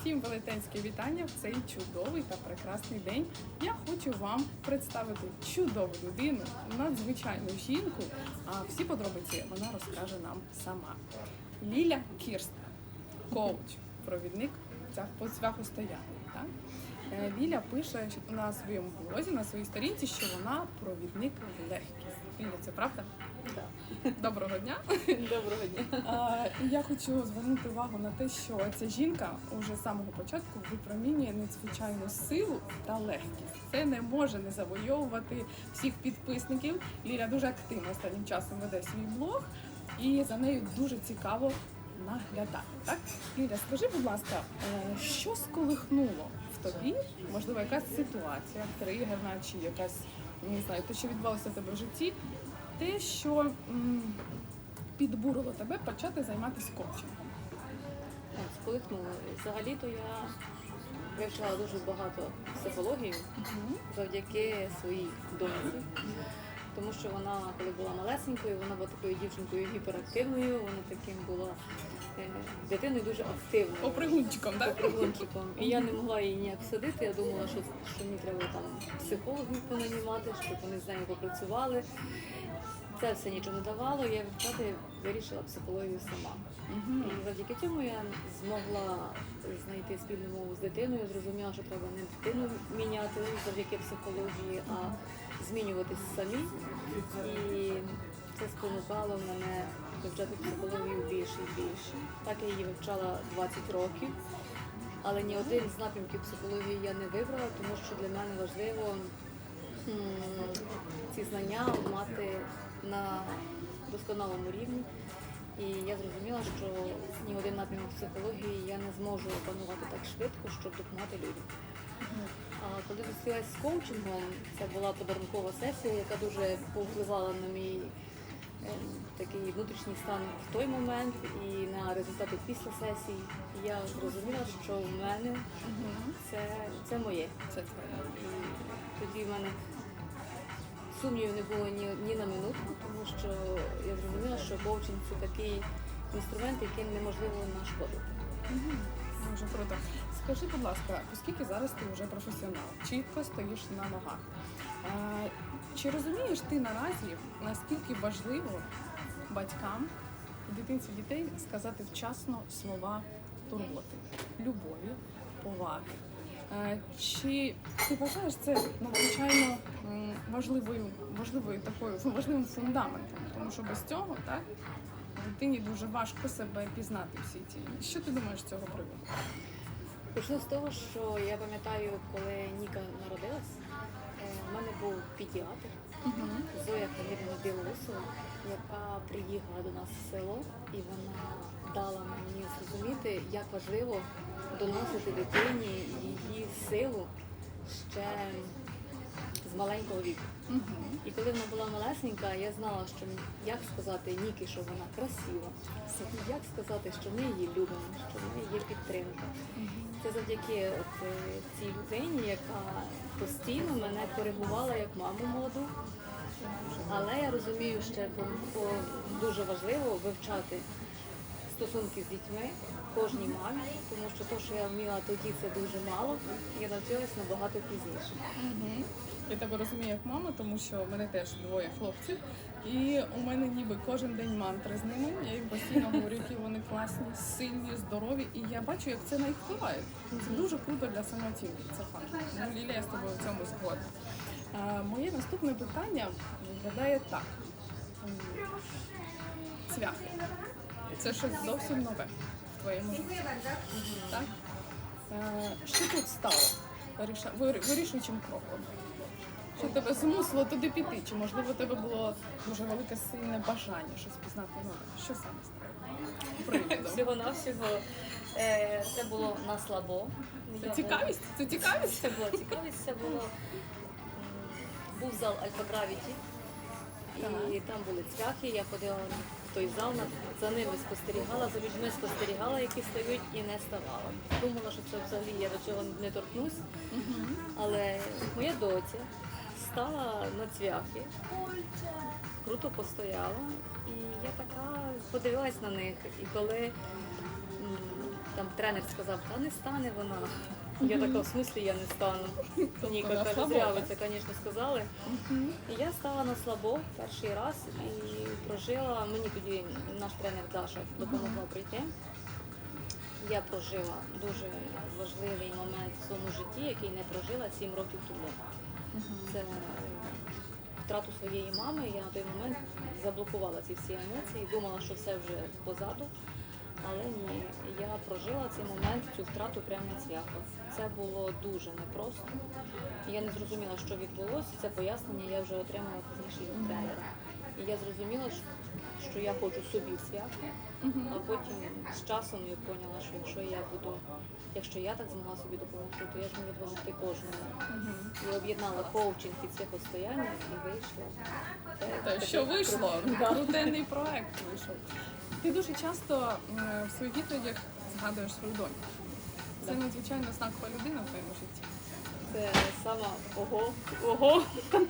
Всім велетенське вітання в цей чудовий та прекрасний день. Я хочу вам представити чудову людину, надзвичайну жінку. А всі подробиці вона розкаже нам сама. Ліля Кірста, коуч, провідник по цвяхостоянню. Так? Е, Ліля пише на своєму блозі, на своїй сторінці, що вона провідник в легкість. Ліля, це правда? Доброго дня! Доброго дня. А, Я хочу звернути увагу на те, що ця жінка уже з самого початку випромінює надзвичайну силу та легкість. Це не може не завойовувати всіх підписників. Ліля дуже активно останнім часом веде свій блог, і за нею дуже цікаво наглядати. Так, Ліля, скажи, будь ласка, е, що сколихнуло в тобі? Можливо, якась ситуація, тригерна чи якась не знаю, те, що відбувалося в тебе в житті, те, що підбурило тебе почати займатися коучингом. От, Сколихнуло. Взагалі-то я вивчила дуже багато психології завдяки своїй доньці. Тому що вона, коли була малесенькою, вона була такою дівчинкою гіперактивною, вона таким була е, дитиною дуже активною. Попригунчиком, так? Попригунчиком. І я не могла її ніяк садити. Я думала, що, що мені треба там психологів понанімати, щоб вони з нею попрацювали. Це все нічого не давало. Я вивчати вирішила психологію сама. І завдяки цьому я змогла знайти спільну мову з дитиною, зрозуміла, що треба не дитину міняти завдяки психології, а змінюватись самі. І це спонукало мене вивчати психологію більше і більше. Так я її вивчала 20 років. Але ні один з напрямків психології я не вибрала, тому що для мене важливо ці знання мати на досконалому рівні. І я зрозуміла, що ні один напрямок психології я не зможу опанувати так швидко, щоб допомагати людям. А коли зустрілася з коучингом, це була подарункова сесія, яка дуже повпливала на мій е, такий внутрішній стан в той момент і на результати після сесії. Я зрозуміла, що в мене це, це моє. Це твоє. І тоді в мене сумнівів не було ні, ні на минутку, тому що я зрозуміла, що коучинг це такий інструмент, яким неможливо нашкодити. Дуже круто. Скажи, будь ласка, оскільки зараз ти вже професіонал, чітко стоїш на ногах. А, чи розумієш ти наразі, наскільки важливо батькам, дитинці дітей сказати вчасно слова турботи, любові, поваги? Чи ти вважаєш це надзвичайно важливою, важливою такою важливим фундаментом? Тому що без цього так дитині дуже важко себе пізнати всі ці. Що ти думаєш з цього приводу? Почну з того, що я пам'ятаю, коли Ніка народилась, е, в мене був педіатр Зоя Камірна Білоусова, яка приїхала до нас в село, і вона дала мені зрозуміти, як важливо доносити дитині її силу ще з маленького віку. І коли вона була малесенька, я знала, що як сказати Нікі, що вона красива, як сказати, що ми її любимо, що в неї є підтримка. Це завдяки от, е, цій людині, яка постійно мене коригувала як маму молоду. Але я розумію, по дуже важливо вивчати стосунки з дітьми кожній мамі, тому що те, що я вміла тоді, це дуже мало. Я навчилась набагато пізніше. Я тебе розумію як мама, тому що в мене теж двоє хлопців, і у мене ніби кожен день мантри з ними. Я їм постійно говорю, які вони класні, сильні, здорові, і я бачу, як це на них впливає. Це дуже круто для самооцінки. Це факт. Ну, Ліля, я з тобою в цьому згодна. Моє наступне питання виглядає так: цвяхи. Це щось зовсім нове твоєму. Так? Е, Що тут стало вирішуючим кроком? Що тебе змусило туди піти? Чи можливо у тебе було дуже велике сильне бажання щось пізнати нове? Що саме стало? Всього навсього е, це було на слабо. Це цікавість? Це цікавість? Це була цікавість, це було був зал Альфа Гравіті, і там були цвяхи. Я ходила той зал, за ними спостерігала, за людьми спостерігала, які стають, і не ставала. Думала, що це взагалі я до цього не торкнусь. Але моя доця стала на цвяхи, круто постояла, і я така подивилась на них. І коли там тренер сказав, та не стане вона. Я така, в смислі я не стану. Ні, на зря ви це, звісно, сказали. І я стала на слабо перший раз і прожила. Мені тоді наш тренер Даша допомогла прийти. Я прожила дуже важливий момент в своєму житті, який не прожила 7 років тому. Це втрату своєї мами. Я на той момент заблокувала ці всі емоції, думала, що все вже позаду. Але ні, я прожила цей момент, цю втрату прямо на цвяхах. Це було дуже непросто. Я не зрозуміла, що відбулося. Це пояснення я вже отримала пізніше від тренера. І я зрозуміла, що- я хочу собі в свято, а потім з часом я поняла, що якщо я буду, якщо я так змогла собі допомогти, то я ж можу допомогти кожному. І об'єднала коучинг і психостояння і вийшла. Те, що вийшло, крутенний проект вийшов. Ти дуже часто е, в своїх відповідях згадуєш свою доньку. Це надзвичайно знакова людина в твоєму житті. Це сама ого, ого.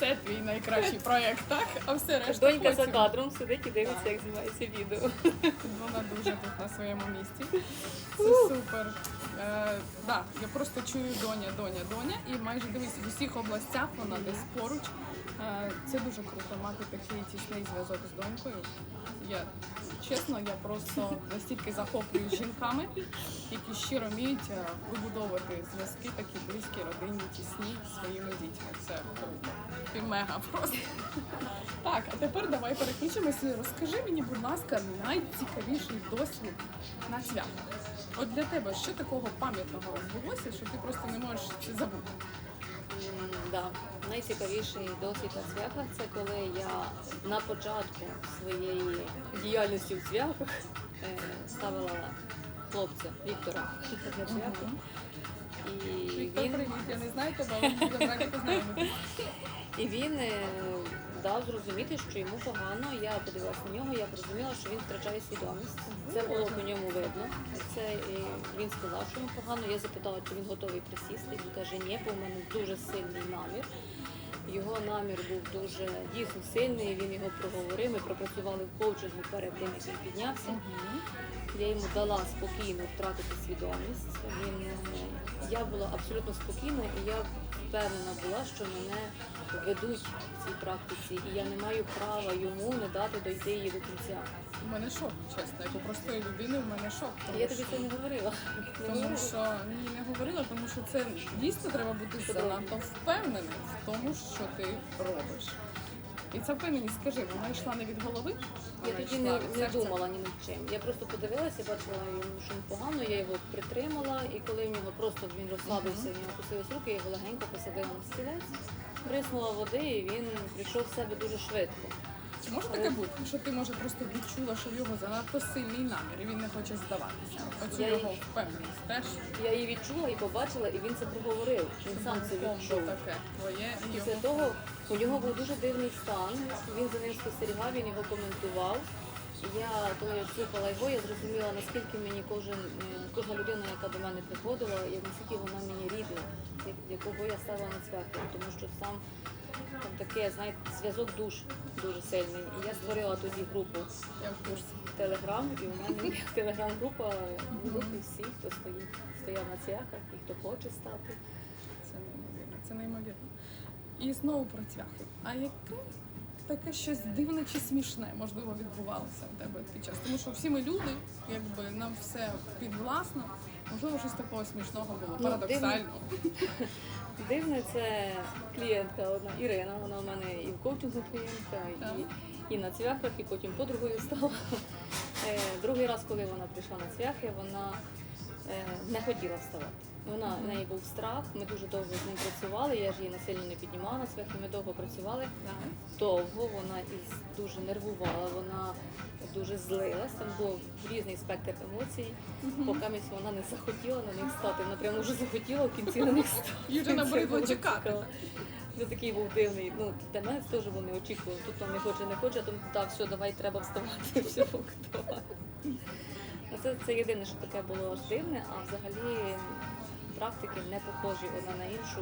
Це твій найкращий проєкт, так? А все решта Донька за кадром сидить і дивиться, як знімається відео. Вона дуже тут на своєму місці. Це супер. Е, да, я просто чую доня, доня, доня, і майже дивись в усіх областях вона десь поруч. Е, це дуже круто мати такий тісний зв'язок з донькою. Я чесно, я просто настільки захоплююсь жінками, які щиро вміють е, вибудовувати зв'язки такі близькі, родинні, тісні зі своїми дітьми. Це круто. Ти мега просто. Так, а тепер давай переключимося. Розкажи мені, будь ласка, найцікавіший досвід на святах. От для тебе що такого пам'ятного відбулося, що ти просто не можеш це забути? Да. Найцікавіший досвід на цвяхах це коли я на початку своєї діяльності в цвяхах е, ставила хлопця Віктора для цвяху. І Віктор, він, привіт, я не знаю тебе, але ми раді познайомитися. і він е, дав зрозуміти, що йому погано. Я подивилася на нього, я зрозуміла, що він втрачає свідомість. Це було по ньому видно. Це і він сказав, що йому погано. Я запитала, чи він готовий присісти. Він каже, ні, бо в мене дуже сильний намір. Його намір був дуже дійсно сильний. Він його проговорив. Ми пропрацювали в коучингу перед тим, як він піднявся. Я йому дала спокійно втратити свідомість. Він, е, я була абсолютно спокійна і я впевнена була, що мене ведуть в цій практиці, і я не маю права йому не дати дойти її до кінця. У мене шок, чесно, як у простої людини, в мене шок. Тому, Я тобі це не говорила. Тому що ні, не говорила, тому що це дійсно треба бути занадто впевненим в тому, що ти робиш. І ця впевнені, скажи, вона йшла не від голови? Я Вона тоді не, не думала ні над чим. Я просто подивилася, бачила йому, що погано, я його притримала, і коли в нього просто він розслабився, в нього опустились руки, я його легенько посадила на стілець, бриснула води, і він прийшов в себе дуже швидко. Чи може таке бути, що ти може просто відчула, що в його занадто сильний намір, і він не хоче здаватися? Оцю Я його й- впевненість теж Я її відчула і побачила, і він це проговорив. Він сам це комбо відчув. таке твоє і Після його. того у нього був дуже дивний стан. Він за ним спостерігав, він його коментував. І Я коли я слухала його, я зрозуміла, наскільки мені кожен е, кожна людина, яка до мене приходила, як наскільки вона мені рідна, як- якого я ставила на цвяхи, тому що там, там таке, знаєте, зв'язок душ дуже сильний. І я створила тоді групу в. Телеграм, і у мене є телеграм-група в групі всі, хто стоїть, стояв на цвяхах і хто хоче стати. Це неймовірно, це неймовірно. І знову про цвяхи. А яке таке щось дивне чи смішне, можливо, відбувалося у тебе під час? Тому що всі ми люди, якби нам все підвласно. Можливо, щось такого смішного було, Ну, парадоксально. Дивне, це клієнтка одна Ірина. Вона в мене і в коучингу клієнтка, і, і на цвяхах, і потім подругою стала. Е, Другий раз, коли вона прийшла на цвяхи, вона е, не хотіла вставати. Вона в неї був страх. Ми дуже довго з ним працювали. Я ж її насильно не піднімала на цвяхи. Ми довго працювали. Довго вона із дуже нервувала. Вона дуже злилась. Там був різний спектр емоцій. Поки місць вона не захотіла на них стати. Вона прямо вже захотіла в кінці на них стати. Їй вже набридло чекати. Це такий був дивний. Ну, для мене теж вони очікували. Тут там не хоче, не хоче, а там так, все, давай треба вставати, все, давай. Ну, Це, це єдине, що таке було дивне, а взагалі практики не похожі одна на іншу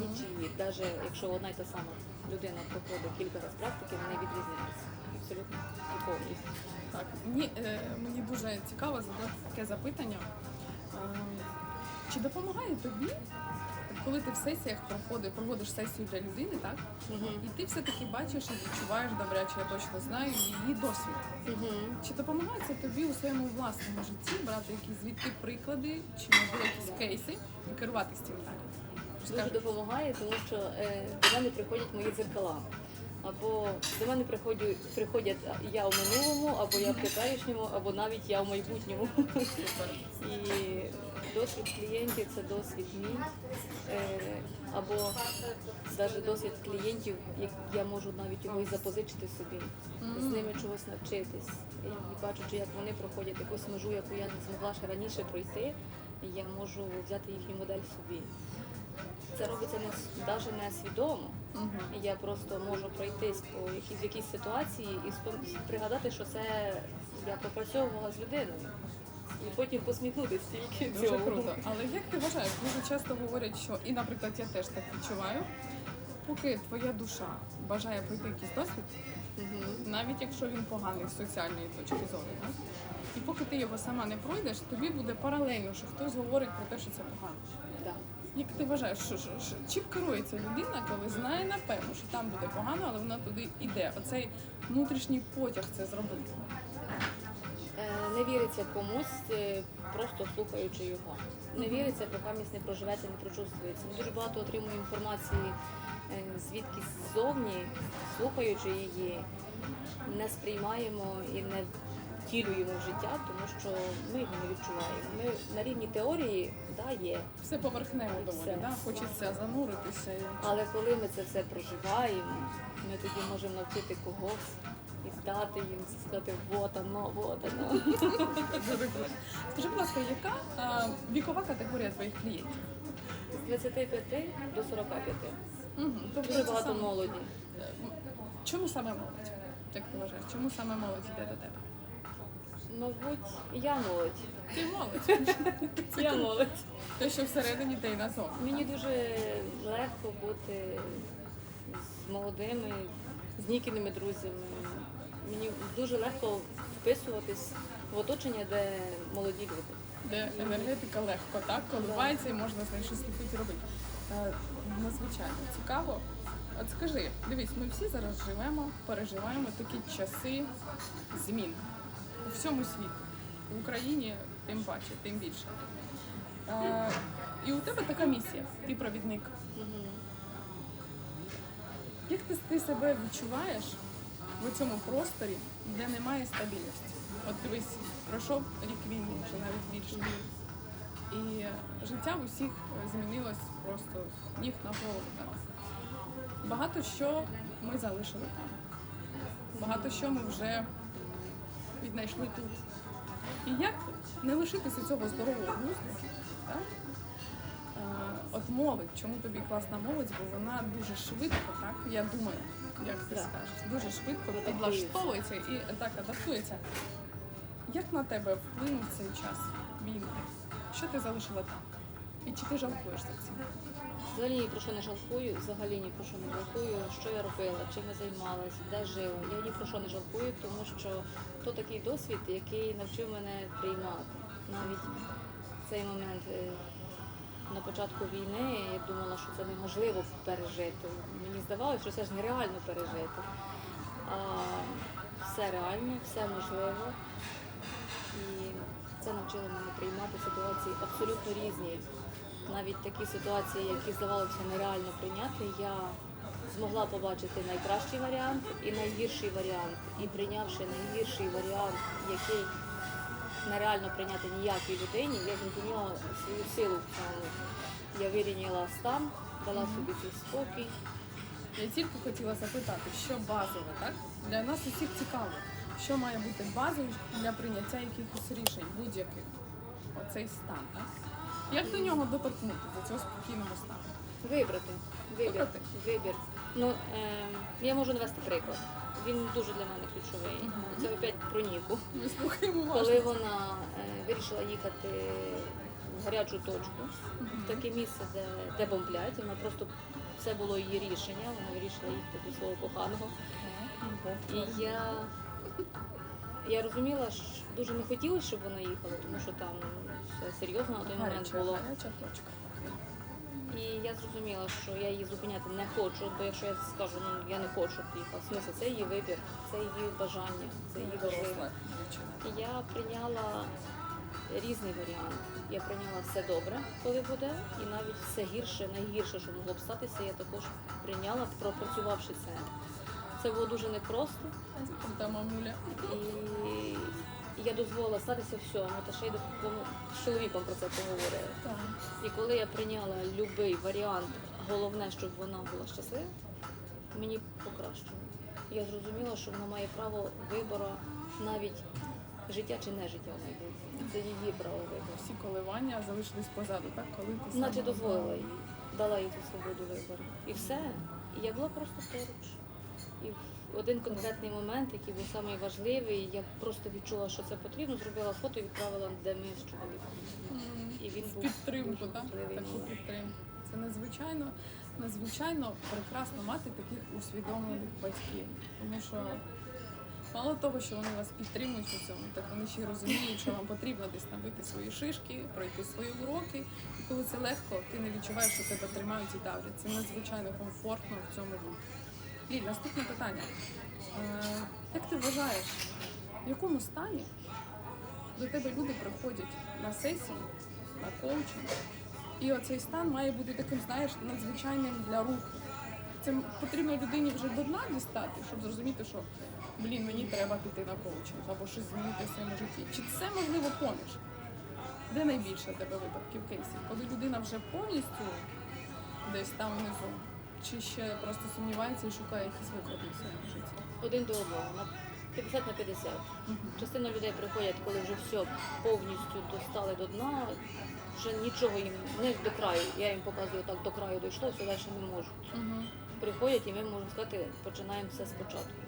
нічиї. Навіть якщо одна й та сама людина проходить кілька разів практики, вони відрізняються. абсолютно і повністю. Так, мені, е, мені дуже цікаво задати таке запитання. Е, чи допомагає тобі, коли ти в сесіях проходиш, проводиш сесію для людини, так? І ти все-таки бачиш і відчуваєш добряче, я точно знаю, її досвід. Мгм. Чи допомагає це тобі у своєму власному житті брати якісь звідти приклади, чи можливо якісь кейси і керуватись цим далі? Дуже допомагає, тому що е, до мене приходять мої дзеркала. Або до мене приходять, приходять я в минулому, або я в теперішньому, або навіть я в майбутньому. Супер. І досвід клієнтів це досвід мій. Е, або навіть досвід клієнтів, як я можу навіть його і запозичити собі, з ними чогось навчитись. І бачучи, як вони проходять якусь межу, яку я не змогла ще раніше пройти, я можу взяти їхню модель собі. Це робиться не навіть не свідомо. Мгм. І Я просто можу пройтись по якійсь, якійсь ситуації і пригадати, що це я пропрацьовувала з людиною. І потім посміхнутися тільки Дуже цьому. круто. Але як ти вважаєш, дуже часто говорять, що і, наприклад, я теж так відчуваю, поки твоя душа бажає пройти якийсь досвід, Мгм. навіть якщо він поганий з соціальної точки зору, так? і поки ти його сама не пройдеш, тобі буде паралельно, що хтось говорить про те, що це погано. Да. Як ти вважаєш, що, що, що чим керується людина, коли знає напевно, що там буде погано, але вона туди йде? Оцей внутрішній потяг це зробити. Е, Не віриться комусь, е, просто слухаючи його. Не віриться, поки місць не проживеться, не прочувствується. Ми дуже багато отримуємо інформації звідки звідкись ззовні, слухаючи її, не сприймаємо і не втілюємо в життя, тому що ми його не відчуваємо. Ми на рівні теорії да, є. Все поверхнево доволі, да? хочеться зануритися. Але коли ми це все проживаємо, ми тоді можемо навчити когось і дати їм сказати, вот оно, вот оно. Скажи, будь ласка, яка а, вікова категорія твоїх клієнтів? З 25 до 45. Угу. Тобто Дуже це багато саме- молоді. Чому саме молодь? Як ти вважаєш? Чому саме молодь йде до тебе? Мабуть, я молодь. Ти молодь. Я молодь. Те, що всередині те й назовні. Мені дуже легко бути з молодими, з нікіними друзями. Мені дуже легко вписуватись в оточення, де молоді люди. Де енергетика легко, так? Коливається і можна з нею щось любити робити. Е, Надзвичайно цікаво. От скажи, дивись, ми всі зараз живемо, переживаємо такі часи змін у всьому світі. В Україні тим паче, тим більше. Е, І у тебе така місія, ти провідник. Як ти, ти себе відчуваєш в цьому просторі, де немає стабільності? От дивись, пройшов рік війни, вже навіть більше. І життя в усіх змінилось просто ніг на голову. Багато що ми залишили там. Багато що ми вже віднайшли тут. І як не лишитися цього здорового глузду. Е, От молодь, чому тобі класна молодь, бо вона дуже швидко, так? Я думаю, як ти Так. скажеш, дуже швидко підлаштовується і так адаптується. Як на тебе вплинув цей час війни? Що ти залишила там? І чи ти жалкуєш за цим? Взагалі ні про що не жалкую, взагалі ні про що не жалкую, що я робила, чим я займалася, де жила. Я ні про що не жалкую, тому що то такий досвід, який навчив мене приймати. Навіть в цей момент е, на початку війни я думала, що це неможливо пережити. Мені здавалося, що це ж нереально пережити. А все реально, все можливо. І це навчило мене приймати ситуації абсолютно різні. Навіть такі ситуації, які здавалося нереально прийняти, я змогла побачити найкращий варіант і найгірший варіант. І прийнявши найгірший варіант, який нереально прийняти ніякій людині, я зрозуміла свою силу в цьому. Я вирівняла стан, дала собі цей спокій. Я тільки хотіла запитати, що базове, так? Для нас усіх цікаво, що має бути базовим для прийняття якихось рішень, будь-яких. Оцей стан, так? Як до нього доторкнути, до цього спокійного стану? Вибрати. Вибір. Вибрати. Вибір. Ну, е, я можу навести приклад. Він дуже для мене ключовий. Мгм. Це опять про Ніку. Ми слухаємо Коли уважно. вона е, вирішила їхати в гарячу точку, в таке місце, де, де бомблять, вона просто це було її рішення. Вона вирішила їхати до свого коханого. І я, я розуміла, що дуже не хотілося, щоб вона їхала, тому що там все серйозно на той момент було. гаряча точка. І я зрозуміла, що я її зупиняти не хочу, бо якщо я скажу, ну я не хочу щоб їхала, смисл, це її вибір, це її бажання, це її важливо. І Я прийняла різний варіант. Я прийняла все добре, коли буде, і навіть все гірше, найгірше, що могло б статися, я також прийняла, пропрацювавши це. Це було дуже непросто, Там та мамуля. і я дозволила статися всьому, та ще й з чоловіком про це поговорила. Так. І коли я прийняла будь-який варіант, головне, щоб вона була щаслива, мені покращило. Я зрозуміла, що вона має право вибору навіть життя чи не життя в майбутньому. Це її право вибору. Всі коливання залишились позаду, так? Коли ти Наче дозволила їй, дала їй цю свободу вибору. І все. І я була просто поруч. І в один конкретний момент, який був найважливий, я просто відчула, що це потрібно, зробила фото і відправила, де ми з чоловіком. І він був підтримку, так? Таку підтримку. Це надзвичайно, надзвичайно прекрасно мати таких усвідомлених батьків. Тому що мало того, що вони вас підтримують у цьому, так вони ще й розуміють, що вам потрібно десь набити свої шишки, пройти свої уроки. І коли це легко, ти не відчуваєш, що тебе тримають і давлять. Це надзвичайно комфортно в цьому бути. Ліль, наступне питання. Е, Як ти вважаєш, в якому стані до тебе люди приходять на сесії, на коучинг, і оцей стан має бути таким, знаєш, надзвичайним для руху. Це потрібно людині вже до дна дістати, щоб зрозуміти, що блін, мені треба піти на коучинг або щось змінити в своєму житті. Чи це можливо поміж? Де найбільше тебе випадків кейсів? Коли людина вже повністю десь там внизу, чи ще просто сумнівається і шукає якісь виходи в своєму житті? один до одного, на 50 на 50. Частина людей приходять, коли вже все повністю достали до дна, вже нічого їм не до краю. Я їм показую так, до краю дійшло, все далі не можуть. Угу. Приходять і ми можемо сказати, починаємо все спочатку.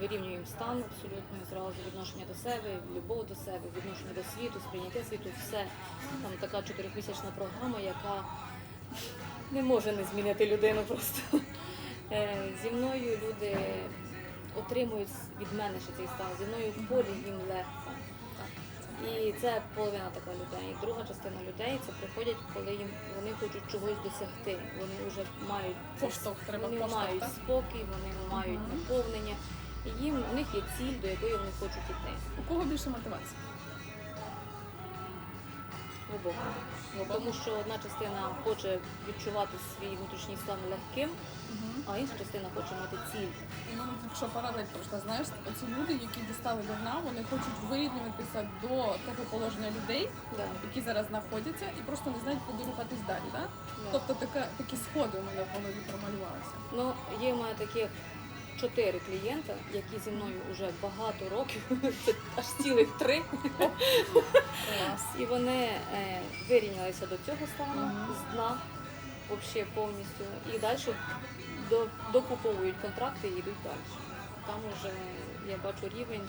Вирівнюємо стан абсолютно зразу відношення до себе, любов до себе, відношення до світу, сприйняття світу, все. Там така чотирьохмісячна програма, яка не може не змінити людину просто. Е, Зі мною люди отримують від мене ще цей стан, зі мною в полі їм легко. І це половина така людей. Друга частина людей це приходять, коли їм вони хочуть чогось досягти. Вони вже мають Поштовх, треба вони поштовх, мають так? спокій, вони мають наповнення. І їм у них є ціль, до якої вони хочуть іти. У кого більше мотивації? В обох. Тому що одна частина хоче відчувати свій внутрішній стан легким, а інша частина хоче мати ціль. І мене якщо паралель пройшла, знаєш, оці люди, які дістали дна, вони хочуть вирівнюватися до того положення людей, Да. які зараз знаходяться, і просто не знають, куди рухатись далі. Так? Да. Тобто така, такі сходи у мене в голові промалювалися. Ну, є в мене таких чотири клієнта, які зі мною вже багато років, це аж цілих три. І вони е, вирівнялися до цього стану, з дна, взагалі повністю. І далі докуповують контракти і йдуть далі. Там вже я бачу рівень.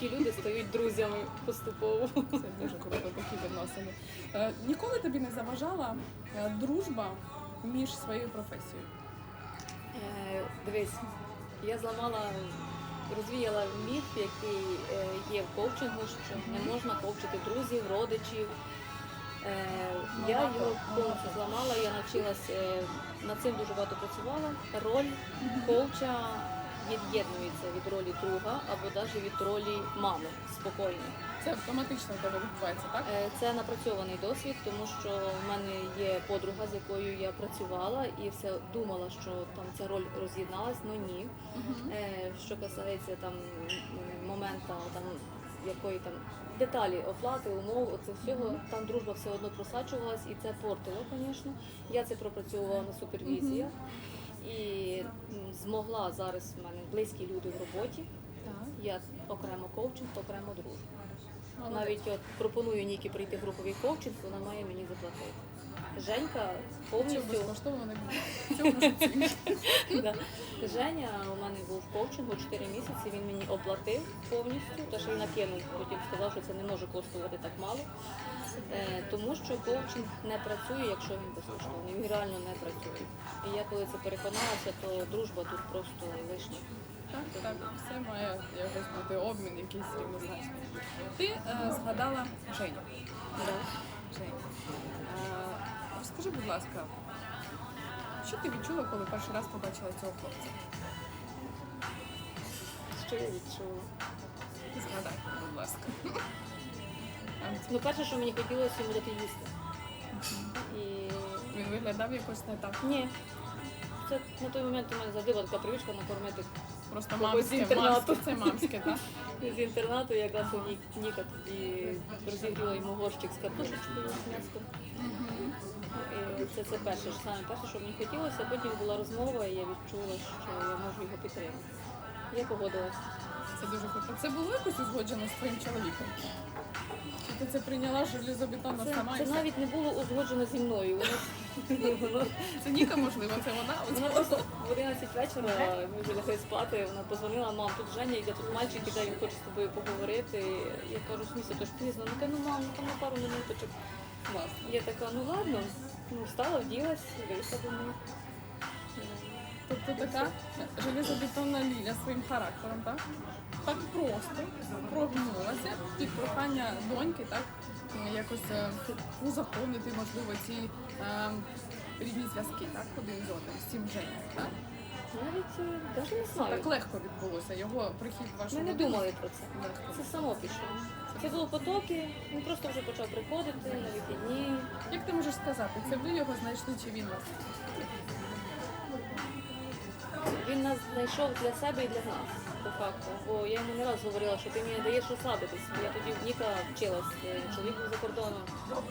Ті люди стають друзями поступово. Це дуже круто, такі відносини. Е, ніколи тобі не заважала е, дружба між своєю професією? Е, Дивись, я зламала, розвіяла міф, який е, є в коучингу, що не можна коучити друзів, родичів. Е, Я його повністю зламала, я навчилася е, над цим дуже багато працювала. Роль коуча від'єднується від ролі друга або навіть від ролі мами спокійно. Це автоматично в тебе відбувається, так? Е, Це напрацьований досвід, тому що в мене є подруга, з якою я працювала, і все думала, що там ця роль роз'єдналась, ну ні. Е, Що касається там м, момента там якої там деталі оплати, умов, оце всього, там дружба все одно просачувалась, і це портило, звісно. Я це пропрацьовувала на супервізіях. І змогла зараз в мене близькі люди в роботі. Так. Я окремо коучинг, окремо дружба. Навіть от пропоную Нікі прийти в груповий коучинг, вона має мені заплатити. Женька повністю да. Женя у мене був в коучингу 4 місяці. Він мені оплатив повністю, те, що він накинув, потім сказав, що це не може коштувати так мало. Е, тому що коучинг не працює, якщо він безкоштовний. Він реально не працює. І я коли це переконалася, то дружба тут просто лишня. Так, так, все має якось бути обмін, якийсь рівнозначний. Ти е, згадала Женю. Да. Жень, е, розкажи, будь ласка, що ти відчула, коли перший раз побачила цього хлопця? Що я відчула? Згадай, будь ласка. Ну, перше, що мені хотілося йому дати їсти. І Він виглядав якось не так. ні. Це на той момент у мене завжди була така привичка накормити Просто мамське, інтернату. мамське, це мамське, так? з інтернату, якраз у Ні- Ніка тоді розігріла йому горщик з картошечкою з м'яском. І це, це перше, саме перше, що мені хотілося. Потім була розмова, і я відчула, що я можу його підтримати. Я погодилася. Це дуже круто. Це було якось узгоджено з твоїм чоловіком? Чи ти це прийняла железобетонно Це, сама? і це все? навіть не було узгоджено зі мною. Воно, воно, Це Ніка, можливо, це вона? вона просто в 11 вечора ми вже лягли спати. Вона позвонила, мам, тут Женя йде, тут мальчик іде, він хоче з тобою поговорити. Я кажу, смійся, то ж пізно. Ну кажу, ну мам, ну там на пару минуточок. Я така, ну ладно, ну встала, вділась, вийшла до них. Тобто така железобетонна ліля своїм характером, так? Так просто прогнулася під прохання доньки, так? Якось е, узаконити, можливо, ці е, рідні зв'язки, так, один з одним, з цим Женєм, так? Навіть е, навіть не знаю. Так легко відбулося, його прихід в вашу Ми не думали про це. Легко. Це само пішло. Це було потоки, він просто вже почав приходити на вихідні. Як ти можеш сказати, це ви його знайшли чи він вас? Він нас знайшов для себе і для нас, по факту. Бо я йому не раз говорила, що ти мені даєш розслабитись. Я тоді в Ніка вчилась, е, чоловік за кордоном.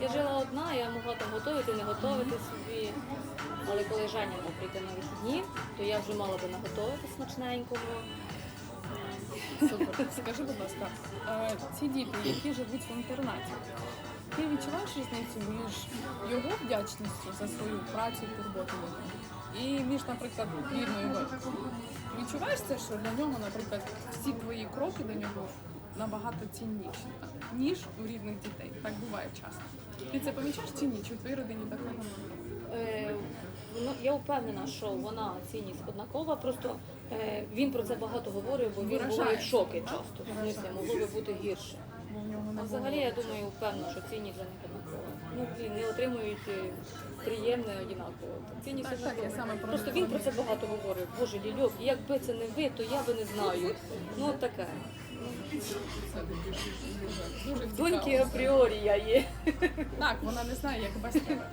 Я жила одна, я могла там готувати, не готувати собі. Але коли Женя мав прийти на вихідні, то я вже мала би наготовити смачненького. Скажи, будь ласка, ці діти, які живуть в інтернаті, ти відчуваєш різницю між його вдячністю за свою працю і турботу? І між, наприклад, рідною донькою? Відчуваєш це, що для нього, наприклад, всі твої кроки до нього набагато цінніші, ніж у рідних дітей? Так буває часто. Ти це помічаєш чи ні? Чи в твоїй родині такого немає? Е, ну, я впевнена, що вона цінність однакова. Просто е, він про це багато говорив, бо він Виражає. говорить шоки часто. В Виражає. могло би бути гірше. В не А взагалі, я думаю, впевнена, що цінність для них. Ну, блін, не отримують е, приємне однаково. Цінність Так, так, я саме про Просто він про це багато говорив. Боже, Лільок, якби це не ви, то я би не знаю. Ну, таке. Дуже, Доньки апріорі я є. Так, вона не знає, як без тебе.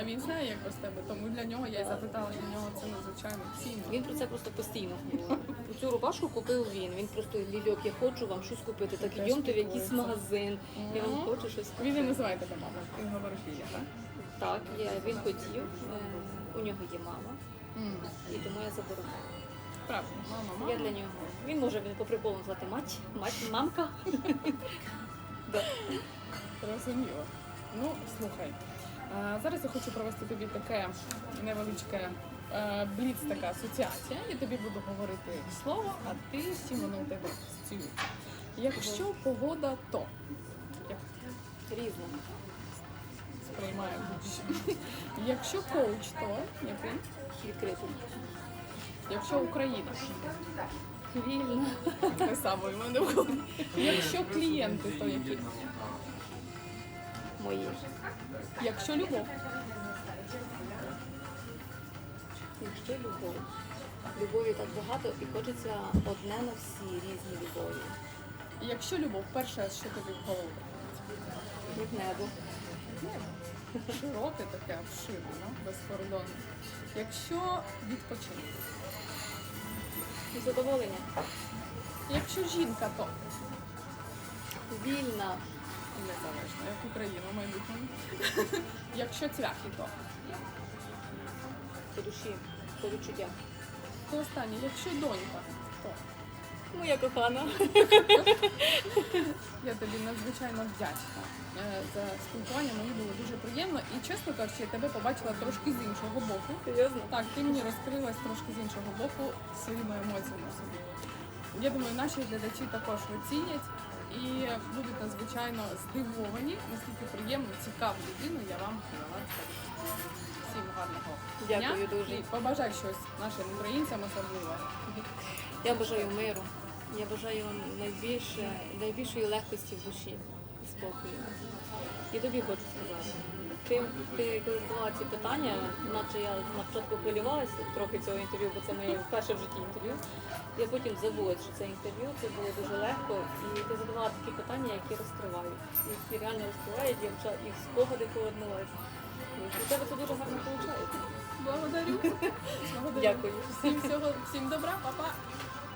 А він знає, як без тебе. Тому для нього я й запитала, для нього це надзвичайно цінно. Він про це просто постійно говорив. Цю рубашку купив він. Він просто Лільок, я хочу вам щось купити. Так Теж ідемте в якийсь магазин. Я вам хочу щось Він не називає тебе мама, він говорить Ліля, так? Так, я, він хотів. е, У нього є мама, і тому я забороняю. Правда, мама, мама. Я для нього. Він може він по приколу звати мать, мать, мамка. Да. Зрозуміло. Ну, слухай. Зараз я хочу провести тобі таке невеличке е, бліц, така асоціація. Я тобі буду говорити слово, а ти чим воно у тебе асоціюється. Якщо погода, то як Різно. сприймає будь-що. Якщо коуч, то який? Відкритий. Якщо Україна, Вільно. те саме в мене. Якщо клієнти, то які? Мої. Якщо любов, Якщо любов. Любові так багато і хочеться одне на всі різні любові. якщо любов, перше, що тобі в голову? Як небо. Небо. Широке таке, обширне, безкордонне. Якщо відпочинок. Задоволення. Якщо жінка, то Вільна. Незалежно, як Україна в майбутньому. Якщо цвяхи, то. По душі, по відчуттях. То останнє, якщо донька, то. Моя кохана. Я тобі надзвичайно вдячна е, за спілкування. Мені було дуже приємно і чесно кажучи, я тебе побачила трошки з іншого боку. Серйозно? Так, ти мені розкрилась трошки з іншого боку своїми емоціями собі. Я думаю, наші глядачі також оцінять і будуть надзвичайно здивовані, наскільки приємно, цікаву людину я вам розповісти. Всім гарного Дякую дня. дуже. І побажай щось нашим українцям особливо. Я бажаю миру. Я бажаю вам найбільше, найбільшої легкості в душі спокою. І тобі хочу сказати. Ти, ти коли задавала ці питання, наче я на початку хвилювалася трохи цього інтерв'ю, бо це моє перше в житті інтерв'ю. Я потім забула, що це інтерв'ю, це було дуже легко. І ти задавала такі питання, які розкривають, які реально розкривають, і вже їх спогади повернулися. У тебе це дуже гарно виходить. Благодарю. Благодарю. Дякую. Всім всього, всім добра, па-па.